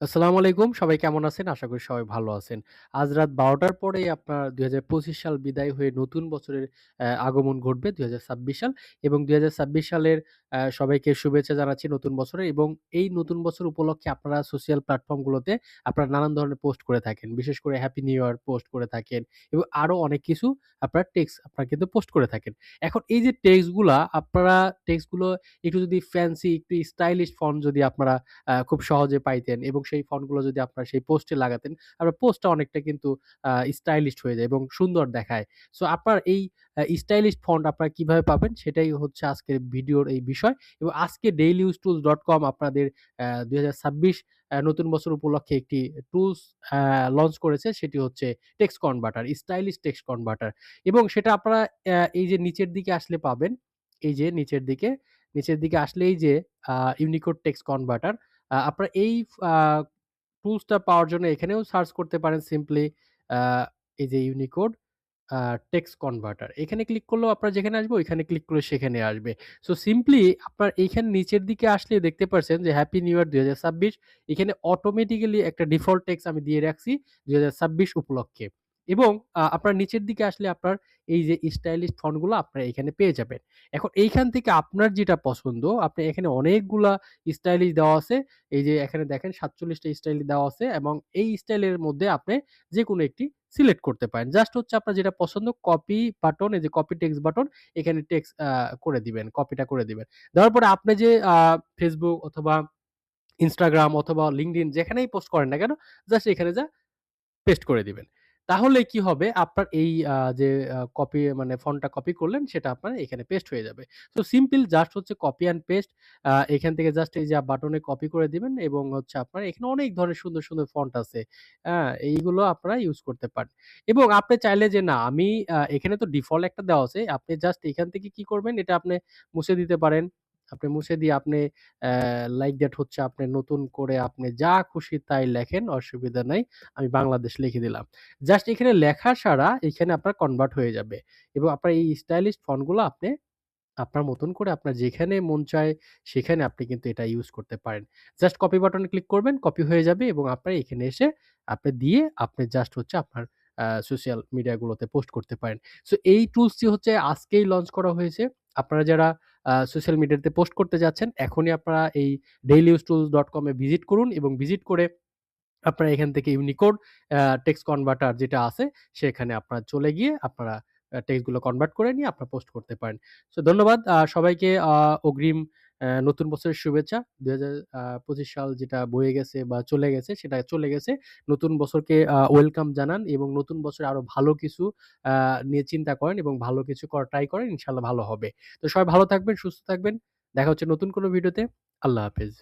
আসসালামু আলাইকুম। সবাই কেমন আছেন? আশা করি সবাই ভালো আছেন। আজ রাত ১২ঃ০০ র পরেই আপনার ২০২৫ সাল বিদায় হয়ে নতুন বছরের আগমন ঘটবে ২০২৬ সাল এবং ২০২৬ সালের সবাইকে শুভেচ্ছা জানাচ্ছি নতুন বছরের এবং এই নতুন বছর উপলক্ষে আপনারা সোশ্যাল প্ল্যাটফর্ম গুলোতে আপনারা নানান ধরনের পোস্ট করে থাকেন। বিশেষ করে হ্যাপি নিউ ইয়ার পোস্ট করে থাকেন এবং আরও অনেক কিছু আপনারা টেক্সট আপনারা কিন্তু পোস্ট করে থাকেন। এখন এই যে টেক্সটগুলা আপনারা টেক্সটগুলো একটু যদি ফ্যান্সি একটু স্টাইলিশ ফন্ট যদি আপনারা খুব সহজে পাইতেন এবং সেই ফন্টগুলো যদি আপনার সেই পোস্টে লাগাতেন, আপনার পোস্টটা অনেকটা কিন্তু স্টাইলিশ হয়ে যায় এবং সুন্দর দেখায়। সো আপনার এই স্টাইলিশ ফন্ট আপনারা কীভাবে পাবেন সেটাই হচ্ছে আজকের ভিডিওর এই বিষয় এবং আজকে dailyusetools.com আপনাদের অ্যা ২০২৬ অ্যা নতুন বছর উপলক্ষে একটি টুলস লঞ্চ করেছে সেটি হচ্ছে text converter, stylish text converter এবং সেটা আপনারা এই যে নিচের দিকে আসলে পাবেন। এই যে নিচের দিকে, নিচের দিকে আসলেই যে ইউনিকোড টেক্সট কনভার্টার আপনারা এই টুলসটা পাওয়ার জন্য এখানেও সার্চ করতে পারেন সিম্পলি এই যে ইউনিকোড, আ টেক্সট কনভার্টার। এখানে ক্লিক করলেও আপনার যেখানে আসবে, ওইখানে ক্লিক করলে সেখানে আসবে। সো সিম্পলি আপনার এইখানে নিচের দিকে আসলে দেখতে পারছেন যে হ্যাপি নিউ ইয়ার ২০২৬ এখানে অটোমেটিক্যালি একটা ডিফল্ট টেক্সট আমি দিয়ে রাখছি ২০২৬ উপলক্ষে। এবং আপনার নিচের দিকে আসলে আপনার এই যে স্টাইলিশ ফন্টগুলো আপনারা এখানে পেয়ে যাবেন। এখন এইখান থেকে আপনার যেটা পছন্দ আপনি এখানে অনেকগুলা স্টাইলিশ দেওয়া আছে। এই যে এখানে দেখেন ৪৭ টা স্টাইল দেওয়া আছে এবং এই স্টাইলের মধ্যে আপনি যেকোনো একটি সিলেক্ট করতে পারেন। জাস্ট হচ্ছে আপনার যেটা পছন্দ কপি বাটন এই যে কপি টেক্সট বাটন এখানে টেক্সট করে দিবেন, কপিটা করে দিবেন। দেওয়ার পরে আপনি যে ফেসবুক অথবা ইনস্টাগ্রাম অথবা LinkedIn যেখানেই পোস্ট করেন না কেন জাস্ট এখানে যা পেস্ট করে দিবেন। তাহলে কি হবে আপনার এই যে কপি মানে ফন্টটা কপি করলেন সেটা আপনার এখানে পেস্ট হয়ে যাবে। তো সিম্পল জাস্ট হচ্ছে কপি অ্যান্ড পেস্ট এখান থেকে জাস্ট এই যে বাটনে কপি করে দিবেন এবং হচ্ছে আপনার এখানে অনেক ধরনের সুন্দর, সুন্দর ফন্ট আছে। হ্যাঁ? এইগুলো আপনারা ইউজ করতে পারেন। এবং আপনি চাইলে যে না আমি এখানে তো ডিফল্ট একটা দেওয়া আছে। আপনি জাস্ট এখান থেকে কি করবেন এটা আপনি মুছে দিতে পারেন। আপনি মুছে দিয়ে আপনি লাইক দ্যাট হচ্ছে আপনি নতুন করে আপনি যা খুশি তাই লেখেন, অসুবিধা নাই। আমি বাংলাদেশ লিখে দিলাম। জাস্ট এখানে লেখা ছাড়া এখানে আপনার কনভার্ট হয়ে যাবে। এবং আপনার এই স্টাইলিশ ফন্টগুলো আপনি আপনার মতন করে আপনার যেখানে মন চায় সেখানে আপনি কিন্তু এটা ইউজ করতে পারেন। জাস্ট কপি বাটনে ক্লিক করবেন, কপি হয়ে যাবে এবং আপনার এখানে এসে আপনি দিয়ে আপনি জাস্ট হচ্ছে আপনার সোশ্যাল মিডিয়াগুলোতে পোস্ট করতে পারেন। সো এই টুলসটি হচ্ছে আজকেই লঞ্চ করা হয়েছে। আপনারা যারা সোশ্যাল মিডিয়াতে পোস্ট করতে যাচ্ছেন, এখনই আপনারা এই ডেইলি কমে ভিজিট করুন এবং ভিজিট করে আপনারা এখান থেকে ইউনিকোড টেক্সট কনভার্টার যেটা আছে, সেখানে আপনারা চলে গিয়ে আপনারা টেক্সটগুলো কনভার্ট করে নিয়ে আপনারা পোস্ট করতে পারেন। সো ধন্যবাদ সবাইকে অগ্রিম নতুন বছরের শুভেচ্ছা। ২০২৫ সাল যেটা বয়ে গেছে বা চলে গেছে সেটা চলে গেছে। নতুন বছরকে ওয়েলকাম জানান এবং নতুন বছরে আরও ভালো কিছু নিয়ে চিন্তা করেন এবং ভালো কিছু করার ট্রাই করেন। ইনশাল্লাহ ভালো হবে। তো সবাই ভালো থাকবেন, সুস্থ থাকবেন। দেখা হচ্ছে নতুন কোনো ভিডিওতে। আল্লাহ হাফেজ।